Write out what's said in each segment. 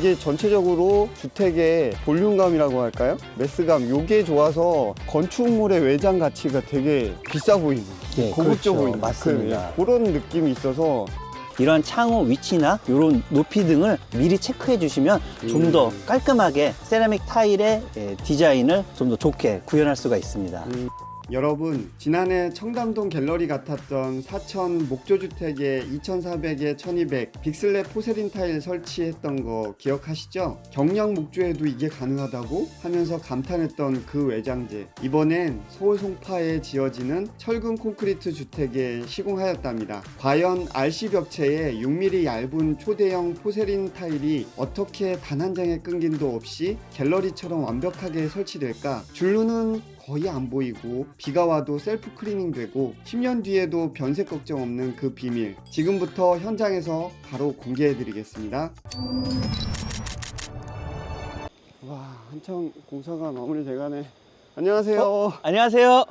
이게 전체적으로 주택의 볼륨감이라고 할까요? 매스감 요게 좋아서 건축물의 외장 가치가 되게 비싸 보이는 예, 고급져 그렇죠. 보이는 맞습니다. 그, 런 느낌이 있어서 이런 창호 위치나 이런 높이 등을 미리 체크해 주시면 좀 음. 더 깔끔하게 세라믹 타일의 예, 디자인을 좀 더 좋게 구현할 수가 있습니다. 음, 여러분 지난해 청담동 갤러리 같았던 사천 목조주택에 2400에 1200 빅슬랩 포세린 타일 설치했던 거 기억하시죠? 경량 목조에도 이게 가능하다고 하면서 감탄했던 그 외장재 이번엔 서울 송파에 지어지는 철근 콘크리트 주택에 시공하였답니다. 과연 RC 벽체에 6mm 얇은 초대형 포세린 타일이 어떻게 단 한 장의 끊김도 없이 갤러리처럼 완벽하게 설치될까? 줄루는 거의 안 보이고 비가 와도 셀프 클리닝 되고 10년 뒤에도 변색 걱정 없는 그 비밀 지금부터 현장에서 바로 공개해 드리겠습니다. 와 한참 공사가 마무리돼가네. 안녕하세요. 안녕하세요.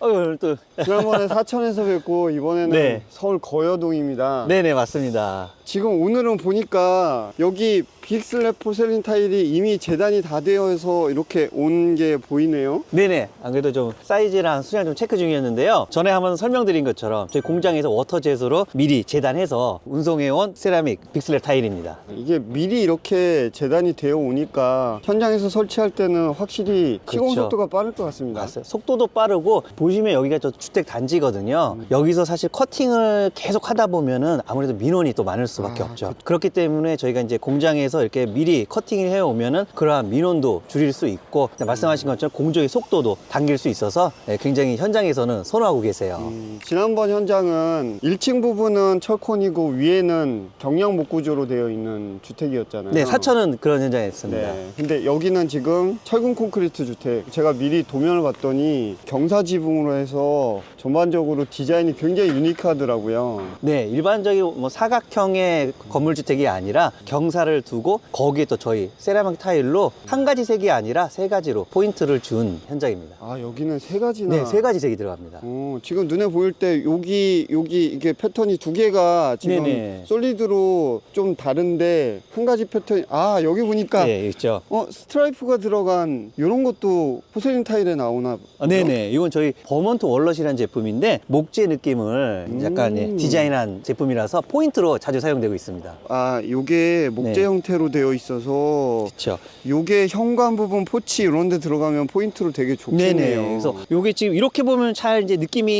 어, 또 지난번에 사천에서 뵙고 이번에는 네. 서울 거여동입니다. 네네 맞습니다. 지금 오늘은 보니까 여기 빅슬랩 포셀린 타일이 이미 재단이 다 되어서 이렇게 온 게 보이네요. 네네 안 그래도 좀 사이즈랑 수량 좀 체크 중이었는데요. 전에 한번 설명드린 것처럼 저희 공장에서 워터젯으로 미리 재단해서 운송해온 세라믹 빅슬랩 타일입니다. 이게 미리 이렇게 재단이 되어 오니까 현장에서 설치할 때는 확실히 시공 그렇죠. 속도가 빠를 것 같습니다. 맞아요. 속도도 빠르고 보시면 여기가 저 주택 단지거든요. 여기서 사실 커팅을 계속 하다 보면은 아무래도 민원이 또 많을 수밖에 아, 없죠. 그렇기 때문에 저희가 이제 공장에서 이렇게 미리 커팅을 해 오면은 그러한 민원도 줄일 수 있고 말씀하신 것처럼 공정의 속도도 당길 수 있어서 예, 굉장히 현장에서는 선호하고 계세요. 음, 지난번 현장은 1층 부분은 철콘이고 위에는 경량 목구조로 되어 있는 주택이었잖아요. 네, 사천은 그런 현장이었습니다. 네. 근데 여기는 지금 철근 콘크리트 주택. 제가 미리 도면을 봤더니 경사 지붕으로 해서 전반적으로 디자인이 굉장히 유니크하더라고요. 네, 일반적인 뭐 사각형의 건물 주택이 아니라 경사를 두고 거기에 또 저희 세라믹 타일로 한 가지 색이 아니라 세 가지로 포인트를 준 현장입니다. 아 여기는 세 가지나. 네, 세 가지 색이 들어갑니다. 어, 지금 눈에 보일 때 여기 여기 이게 패턴이 두 개가 지금 네네. 솔리드로 좀 다른데 한 가지 패턴 아 여기 보니까 네, 있죠. 어 스트라이프가 들어간 이런 것도 포세린 타일에 나오나 아, 네네. 이건 저희 버먼트 월럿이라는 제품 인데 목재 느낌을 약간 예, 음. 디자인한 제품이라서 포인트로 자주 사용되고 있습니다. 아 요게 목재 네. 형태로 되어 있어서 그렇죠. 요게 현관 부분 포치 이런 데 들어가면 포인트로 되게 좋겠네요 네네. 그래서 요게 지금 이렇게 보면 잘 이제 느낌이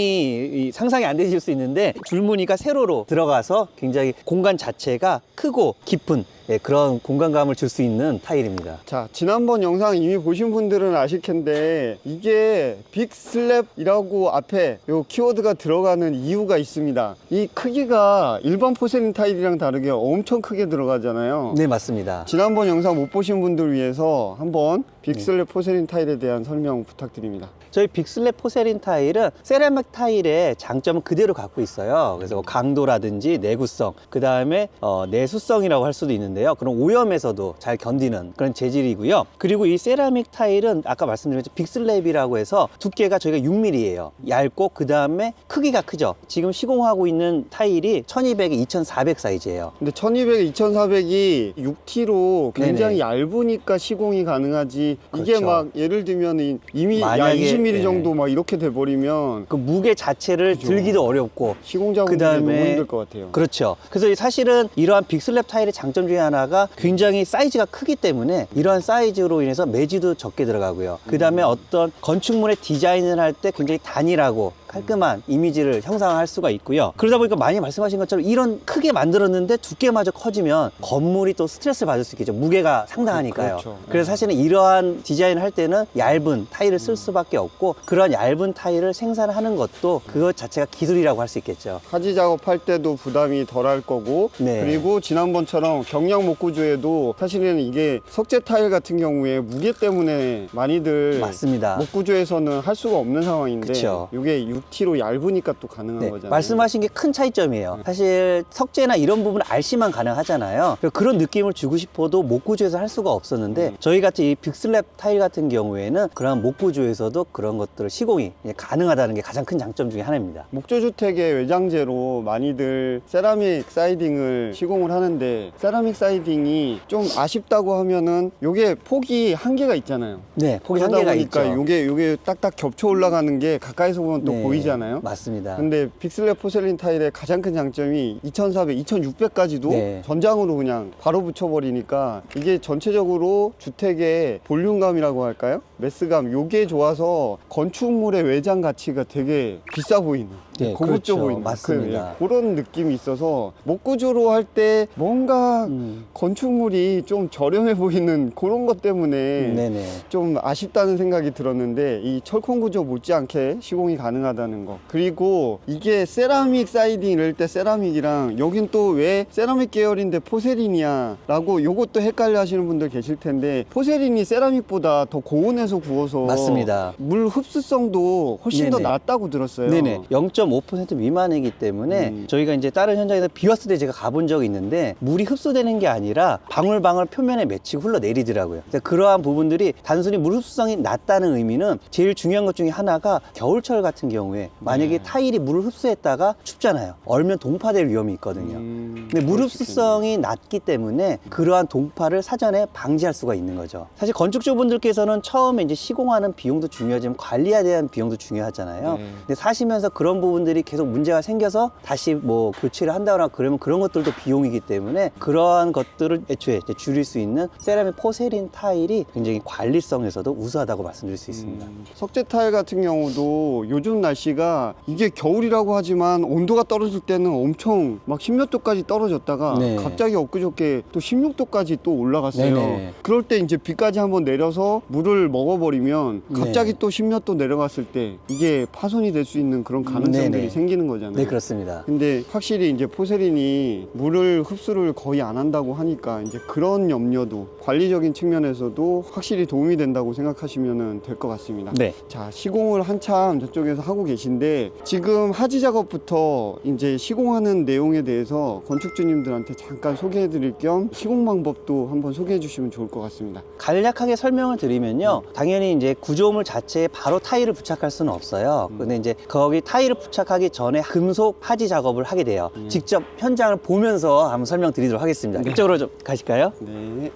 이 상상이 안 되실 수 있는데 줄무늬가 세로로 들어가서 굉장히 공간 자체가 크고 깊은 예, 그런 공간감을 줄 수 있는 타일입니다. 자 지난번 영상 이미 보신 분들은 아실 텐데 이게 빅 슬랩이라고 앞에 요 키워드가 들어가는 이유가 있습니다 이 크기가 일반 포세린 타일이랑 다르게 엄청 크게 들어가잖아요 네, 맞습니다. 지난번 영상 못 보신 분들 위해서 한번 빅슬랩 포세린 타일에 대한 설명 부탁드립니다 저희 빅슬랩 포세린 타일은 세라믹 타일의 장점은 그대로 갖고 있어요. 그래서 뭐 강도라든지 내구성, 그 다음에 어, 내수성이라고 할 수도 있는데요. 그런 오염에서도 잘 견디는 그런 재질이고요. 그리고 이 세라믹 타일은 아까 것처럼 빅슬랩이라고 해서 두께가 저희가 6mm예요. 얇고 그 다음에 크기가 크죠. 지금 시공하고 있는 타일이 1200에 2400 사이즈예요. 근데 1200, 2400이 6T로 굉장히 얇으니까 시공이 가능하지 이게 그렇죠. 막 예를 들면 이- 이미 야 만약에, 20mm 예. 정도 막 이렇게 돼 버리면 그 무게 자체를. 들기도 어렵고 시공 작업이 그다음에 너무 힘들 것 같아요 그렇죠. 그래서 사실은 이러한 빅슬랩 타일의 장점 중에 하나가 굉장히 사이즈가 크기 때문에 이러한 사이즈로 인해서 매지도 적게 들어가고요. 그 다음에 어떤 건축물의 디자인을 할 때 굉장히 단일하고 깔끔한 이미지를 형상화할 수가 있고요. 그러다 보니까 많이 말씀하신 것처럼 이런 크게 만들었는데 두께마저 커지면 건물이 또 스트레스를 받을 수 있겠죠. 무게가 상당하니까요. 그렇죠. 그래서 사실은 이러한 디자인을 할 때는 얇은 타일을 쓸 수밖에 없고 그런 얇은 타일을 생산하는 것도 그것 자체가 기술이라고 할 수 있겠죠. 하지 작업할 때도 부담이 덜할 거고 네. 그리고 지난번처럼 경량 목구조에도 사실은 이게 석재 타일 같은 경우에 무게 때문에 많이들 맞습니다. 목구조에서는 할 수가 없는 상황인데 그쵸. 이게 6T로 얇으니까 또 가능한 네, 거잖아요. 말씀하신 게 큰 차이점이에요. 사실 석재나 이런 부분 RC만 가능하잖아요. 그런 느낌을 주고 싶어도 목구조에서 할 수가 없었는데 음. 저희 같은 이 빅슬랩 타일 같은 경우에는 그런 목구조에서도 그런 것들을 시공이 가능하다는 게 가장 큰 장점 중에 하나입니다. 목조주택의 외장재로 많이들 세라믹 사이딩을 시공을 하는데 세라믹 사이딩이 좀 아쉽다고 하면은 요게 폭이 한계가 있잖아요. 네, 폭이 한계가 보니까 있죠. 요게 요게 딱딱 겹쳐 올라가는 게 가까이서 보면 또 네, 보이잖아요. 맞습니다. 근데 빅슬랩 포셀린 타일의 가장 큰 장점이 2400, 2600까지도 네. 전장으로 그냥 바로 붙여버리니까 이게 전체적으로 주택의 볼륨감이라고 할까요? 매스감 요게 좋아서 건축물의 외장 가치가 되게 비싸 보이는 네, 고급져 그렇죠. 보이는 맞습니다. 그, 런 느낌이 있어서 목구조로 할 때 뭔가 음, 건축물이 좀 저렴해 보이는 그런 것 때문에 네네. 좀 아쉽다는 생각이 들었는데 이 철콘 구조 못지않게 시공이 가능하다는 거 그리고 이게 세라믹 사이딩 이럴 때 세라믹이랑 여긴 또 왜 세라믹 계열인데 포세린이야 라고 요것도 헷갈려 하시는 분들 계실 텐데 포세린이 세라믹보다 더 고온에서 구워서 맞습니다. 물 흡수성도 훨씬 더 네네. 낮다고 들었어요 네네. 0.5% 미만이기 때문에 음. 저희가 이제 다른 현장에서 비 왔을 때 제가 가본 적이 있는데 물이 흡수되는 게 아니라 방울방울 표면에 맺히고 흘러내리더라고요. 그래서 그러한 부분들이 단순히 물 흡수성이 낮다는 의미는 제일 중요한 것 중에 하나가 겨울철 같은 경우에 만약에 네. 타일이 물을 흡수했다가 춥잖아요. 얼면 동파될 위험이 있거든요. 음, 근데 물 흡수성이 낮기 때문에 그러한 동파를 사전에 방지할 수가 있는 거죠. 사실 건축주분들께서는 처음에 이제 시공하는 비용도 중요하지만 관리에 대한 비용도 중요하잖아요. 네. 근데 사시면서 그런 부분 들이 계속 문제가 생겨서 다시 뭐 교체를 한다거나 그러면 그런 것들도 비용이기 때문에 그러한 것들을 애초에 줄일 수 있는 세라믹 포세린 타일이 굉장히 관리성에서도 우수하다고 말씀드릴 수 있습니다. 음, 석재 타일 같은 경우도 요즘 날씨가 이게 겨울이라고 하지만 온도가 떨어질 때는 엄청 막 10몇 도까지 떨어졌다가 네. 갑자기 엊그저께 또 16도까지 또 올라갔어요. 네네. 그럴 때 이제 비까지 한번 내려서 물을 먹어버리면 갑자기 네. 또 10몇 도 내려갔을 때 이게 파손이 될 수 있는 그런 가능성 들이 네네. 생기는 거잖아요. 네, 그렇습니다. 근데 확실히 이제 포세린이 물을 흡수를 거의 안 한다고 하니까 이제 그런 염려도 관리적인 측면에서도 확실히 도움이 된다고 생각하시면 될 것 같습니다. 네. 자, 시공을 한참 저쪽에서 하고 계신데 지금 하지 작업부터 이제 시공하는 내용에 대해서 건축주님들한테 잠깐 소개해 드릴 겸 시공 방법도 한번 소개해 주시면 좋을 것 같습니다. 간략하게 설명을 드리면요. 당연히 이제 구조물 자체에 바로 타일을 부착할 수는 없어요. 근데 이제 거기 타일을 부착 하기 전에 금속 하지 작업을 하게 돼요. 음. 직접 현장을 보면서 한번 설명드리도록 하겠습니다. 네. 이쪽으로 좀 가실까요? 네.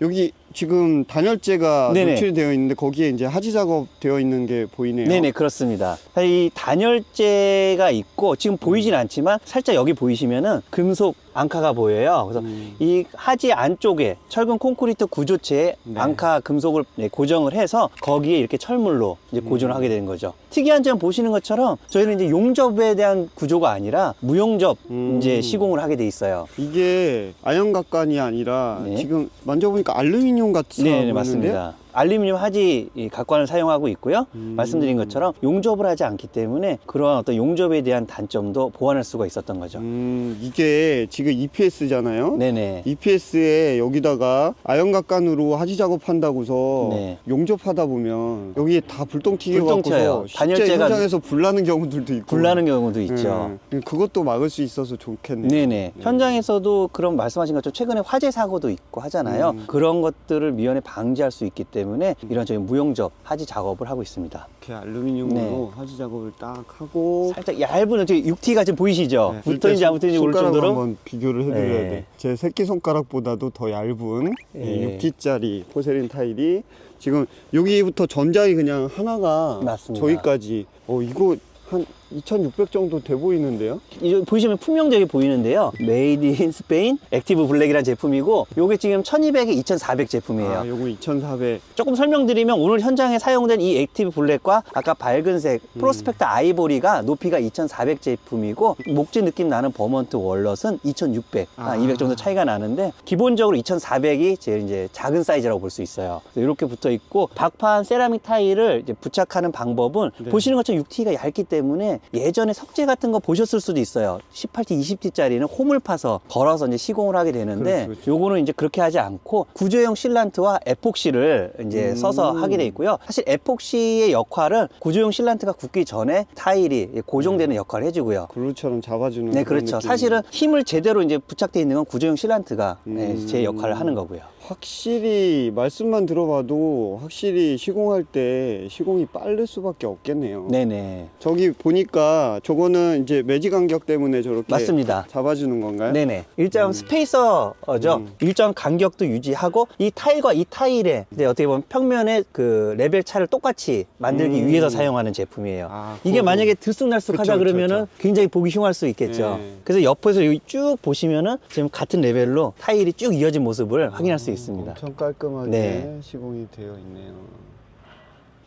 여기 지금 단열재가 네네. 노출되어 있는데 거기에 이제 하지 작업 되어 있는 게 보이네요. 네네 그렇습니다. 이 단열재가 있고 지금 보이진 않지만 살짝 여기 보이시면은 금속 앙카가 보여요. 그래서 음. 이 하지 안쪽에 철근 콘크리트 구조체에 네. 앙카 금속을 네, 고정을 해서 거기에 이렇게 철물로 이제 고정을 음. 하게 되는 거죠. 특이한 점 보시는 것처럼 저희는 이제 용접에 대한 구조가 아니라 무용접 음. 이제 시공을 하게 돼 있어요. 이게 아연 각관이 아니라 네. 지금 만져보니까 알루미늄 같이 네, 네? 맞습니다. 알루미늄 하지 이 각관을 사용하고 있고요. 음. 말씀드린 것처럼 용접을 하지 않기 때문에 그러한 어떤 용접에 대한 단점도 보완할 수가 있었던 거죠. 음, 이게 지금 EPS잖아요. 네네. EPS에 여기다가 아연각관으로 하지 작업한다고서 네. 용접하다 보면 여기에 다 불똥 튀겨 불똥 튀어요. 갖고서 실제 단열재가 현장에서 불나는 경우들도 있고 불나는 경우도 있죠. 네. 그것도 막을 수 있어서 좋겠네요. 네네. 현장에서도 그런 말씀하신 것처럼 최근에 화재 사고도 있고 하잖아요. 음. 그런 것들을 미연에 방지할 수 있기 때문에 이런 저희 무용접 하지 작업을 하고 있습니다. 이렇게 알루미늄으로 네. 하지 작업을 딱 하고 살짝 얇은 어떻게 6T가 지금 보이시죠? 네, 붙어있는지 안 붙어있는지 모를 손가락으로 정도로 한번 비교를 해드려야 네. 돼. 제 새끼 손가락보다도 더 얇은 네. 6T짜리 포세린 타일이 지금 여기부터 전장이 그냥 하나가 맞습니다. 저기까지. 어 이거 한 2,600 정도 돼 보이는데요? 이 보시면 품명적이 보이는데요. 메이드 인 스페인 액티브 블랙이라는 제품이고 요게 지금 1200에 2400 제품이에요. 아, 요거 2,400. 조금 설명드리면 오늘 현장에 사용된 이 액티브 블랙과 아까 밝은색 음. 프로스펙터 아이보리가 높이가 2400 제품이고 목재 느낌 나는 버먼트 월넛은 2600, 아. 한200 정도 차이가 나는데 기본적으로 2400이 제일 이제 작은 사이즈라고 볼 수 있어요. 이렇게 붙어 있고 박판 세라믹 타일을 이제 부착하는 방법은 네. 보시는 것처럼 6T가 얇기 때문에 예전에 석재 같은 거 보셨을 수도 있어요. 18T, 20T짜리는 홈을 파서 걸어서 이제 시공을 하게 되는데 그렇죠, 그렇죠. 요거는 이제 그렇게 하지 않고 구조형 실란트와 에폭시를 이제 음. 써서 하게 돼 있고요. 사실 에폭시의 역할은 구조형 실란트가 굳기 전에 타일이 고정되는 역할을 해주고요. 글루처럼 잡아주는 네, 그렇죠. 사실은 힘을 제대로 이제 부착되어 있는 건 구조형 실란트가 네, 음. 제 역할을 하는 거고요. 확실히 말씀만 들어봐도 확실히 시공할 때 시공이 빠를 수밖에 없겠네요. 네네. 저기 보니까 저거는 이제 매지 간격 때문에 저렇게 맞습니다. 잡아주는 건가요? 네네. 일정 음. 스페이서죠. 음. 일정 간격도 유지하고 이 타일과 이 타일에 이제 어떻게 보면 평면의 그 레벨 차를 똑같이 만들기 음. 위해서 사용하는 제품이에요. 아, 이게 그거. 만약에 들쑥날쑥하다 그쵸, 그쵸, 그러면은 굉장히 보기 흉할 수 있겠죠. 네. 그래서 옆에서 여기 쭉 보시면은 지금 같은 레벨로 타일이 쭉 이어진 모습을 확인할 수 있습니다. 엄청 깔끔하게 네. 시공이 되어 있네요.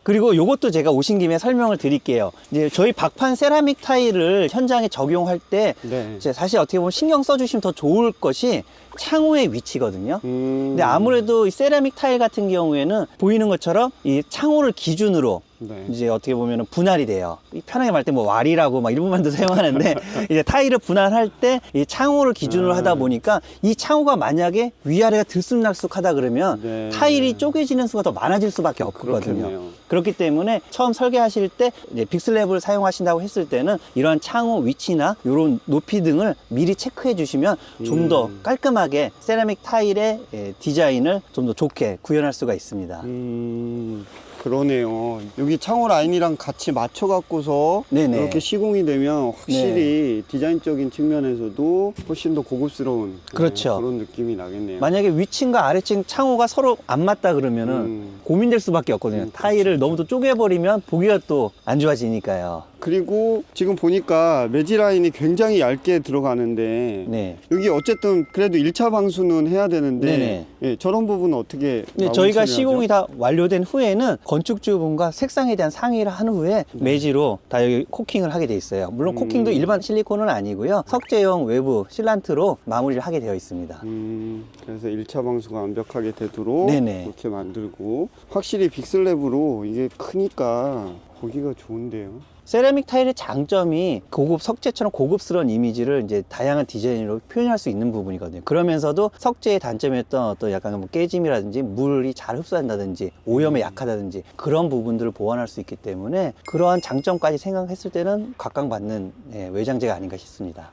그리고 요것도 제가 오신 김에 설명을 드릴게요. 이제 저희 박판 세라믹 타일을 현장에 적용할 때 네. 이제 사실 어떻게 보면 신경 써주시면 더 좋을 것이 창호의 위치거든요. 음. 근데 아무래도 이 세라믹 타일 같은 경우에는 보이는 것처럼 이 창호를 기준으로 네. 이제 어떻게 보면 분할이 돼요. 이 편하게 말할 때 뭐 왈이라고 막 일본말도 사용하는데 이제 타일을 분할할 때 이 창호를 기준으로 아. 하다 보니까 이 창호가 만약에 위아래가 들쑥날쑥하다 그러면 네. 타일이 쪼개지는 수가 더 많아질 수밖에 없거든요. 그렇겠네요. 그렇기 때문에 처음 설계하실 때 이제 빅슬랩을 사용하신다고 했을 때는 이러한 창호 위치나 이런 높이 등을 미리 체크해 주시면 좀더 음. 깔끔하게 세라믹 타일의 예, 디자인을 좀 더 좋게 구현할 수가 있습니다. 음, 그러네요. 여기 창호 라인이랑 같이 맞춰 갖고서 네네. 이렇게 시공이 되면 확실히 디자인적인 측면에서도 훨씬 더 고급스러운 네, 그렇죠. 그런 느낌이 나겠네요. 만약에 위층과 아래층 창호가 서로 안 맞다 그러면은 음. 고민될 수밖에 없거든요. 음, 타일을 너무 또 쪼개버리면 보기가 또 안 좋아지니까요. 그리고 지금 보니까 매지 라인이 굉장히 얇게 들어가는데 네. 여기 어쨌든 그래도 1차 방수는 해야 되는데 네네. 예, 저런 부분은 어떻게 네, 마무리 저희가 처리하죠? 시공이 다 완료된 후에는 건축주분과 색상에 대한 상의를 한 후에 매지로 다 여기 코킹을 하게 돼 있어요. 물론 음. 코킹도 일반 실리콘은 아니고요. 석재형 외부 실란트로 마무리를 하게 되어 있습니다. 음, 그래서 1차 방수가 완벽하게 되도록 네네. 이렇게 만들고 확실히 빅슬랩으로 이게 크니까 보기가 좋은데요. 세라믹 타일의 장점이 고급 석재처럼 고급스러운 이미지를 이제 다양한 디자인으로 표현할 수 있는 부분이거든요. 그러면서도 석재의 단점이었던 어떤 약간 뭐 깨짐이라든지 물이 잘 흡수한다든지 오염에 약하다든지 그런 부분들을 보완할 수 있기 때문에 그러한 장점까지 생각했을 때는 각광받는 예, 외장재가 아닌가 싶습니다.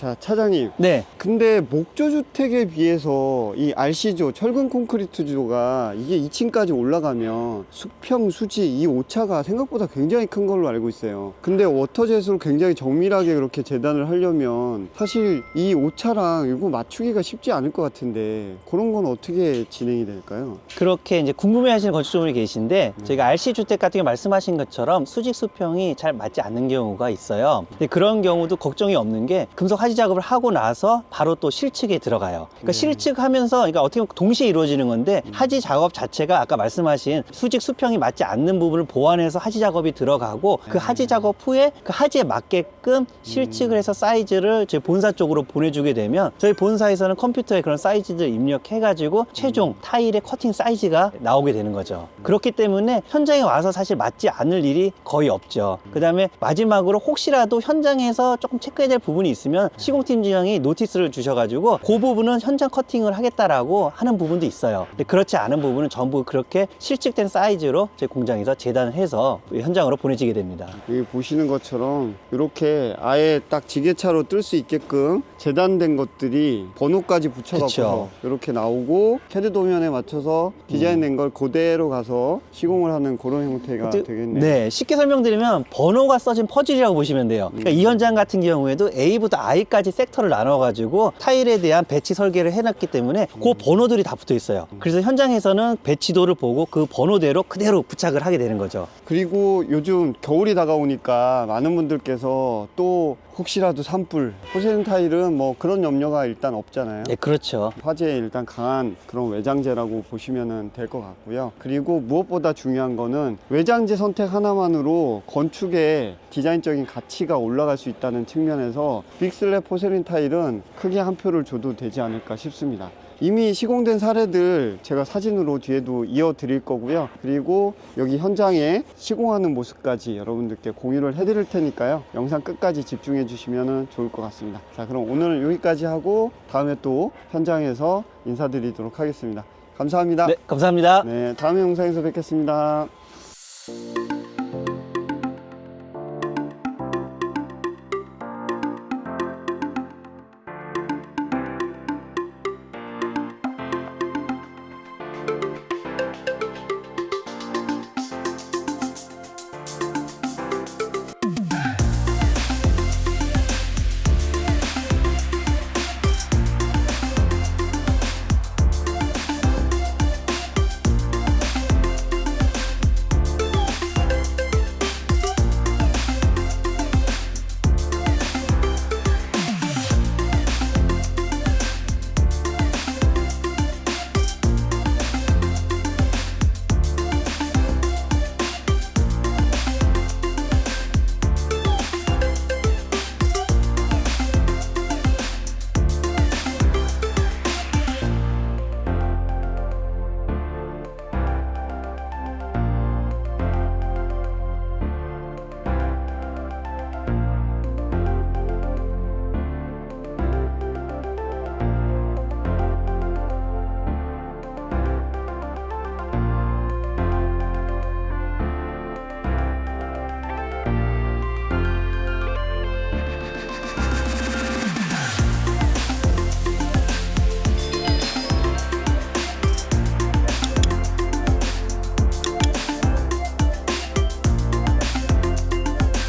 자, 차장님. 네, 근데 목조주택에 비해서 이 RC조, 철근 콘크리트조가 이게 2층까지 올라가면 수평, 수지, 이 오차가 생각보다 굉장히 큰 걸로 알고 있어요. 근데 워터젯으로 굉장히 정밀하게 그렇게 재단을 하려면 사실 이 오차랑 이거 맞추기가 쉽지 않을 것 같은데 그런 건 어떻게 진행이 될까요? 그렇게 이제 궁금해 하시는 건축주분이 계신데 저희가 RC 주택 같은 경우 말씀하신 것처럼 수직 수평이 잘 맞지 않는 경우가 있어요. 근데 그런 경우도 걱정이 없는 게 금속 하지 작업을 하고 나서 바로 또 실측에 들어가요. 그러니까 음. 실측하면서 그러니까 어떻게 보면 동시에 이루어지는 건데 하지 작업 자체가 아까 말씀하신 수직 수평이 맞지 않는 부분을 보완해서 하지 작업이 들어가고 그 하지 작업 후에 그 하지에 맞게끔 실측을 해서 사이즈를 저희 본사 쪽으로 보내주게 되면 저희 본사에서는 컴퓨터에 그런 사이즈들 입력해가지고 최종 타일의 커팅 사이즈가 나오게 되는 거죠. 그렇기 때문에 현장에 와서 사실 맞지 않을 일이 거의 없죠. 그 다음에 마지막으로 혹시라도 현장에서 조금 체크해야 될 부분이 있으면 시공팀장이 노티스를 주셔가지고 그 부분은 현장 커팅을 하겠다라고 하는 부분도 있어요. 근데 그렇지 않은 부분은 전부 그렇게 실측된 사이즈로 저희 공장에서 재단을 해서 현장으로 보내지게 됩니다. 여기 보시는 것처럼 이렇게 아예 딱 지게차로 뜰 수 있게끔 재단된 것들이 번호까지 붙여갖고. 이렇게 나오고 캐드 도면에 맞춰서 디자인된 걸 그대로 가서 시공을 하는 그런 형태가 어떻게- 되겠네요. 네, 쉽게 설명드리면 번호가 써진 퍼즐이라고 보시면 돼요. 그러니까 음. 이 현장 같은 경우에도 A부터 I 까지 섹터를 나눠가지고 타일에 대한 배치 설계를 해놨기 때문에 음. 그 번호들이 다 붙어 있어요. 그래서 현장에서는 배치도를 보고 그 번호대로 그대로 부착을 하게 되는 거죠. 그리고 요즘 겨울이 다가오니까 많은 분들께서 또 혹시라도 산불, 포세린 타일은 뭐 그런 염려가 일단 없잖아요. 네, 그렇죠. 화재에 일단 강한 그런 외장재라고 보시면 될 것 같고요. 그리고 무엇보다 중요한 거는 외장재 선택 하나만으로 건축의 디자인적인 가치가 올라갈 수 있다는 측면에서 빅슬랩 포세린 타일은 크게 한 표를 줘도 되지 않을까 싶습니다. 이미 시공된 사례들 제가 사진으로 뒤에도 이어 드릴 거고요. 그리고 여기 현장에 시공하는 모습까지 여러분들께 공유를 해 드릴 테니까요. 영상 끝까지 집중해 주시면 좋을 것 같습니다. 자, 그럼 오늘은 여기까지 하고 다음에 또 현장에서 인사드리도록 하겠습니다. 감사합니다. 네, 감사합니다. 네, 다음 영상에서 뵙겠습니다.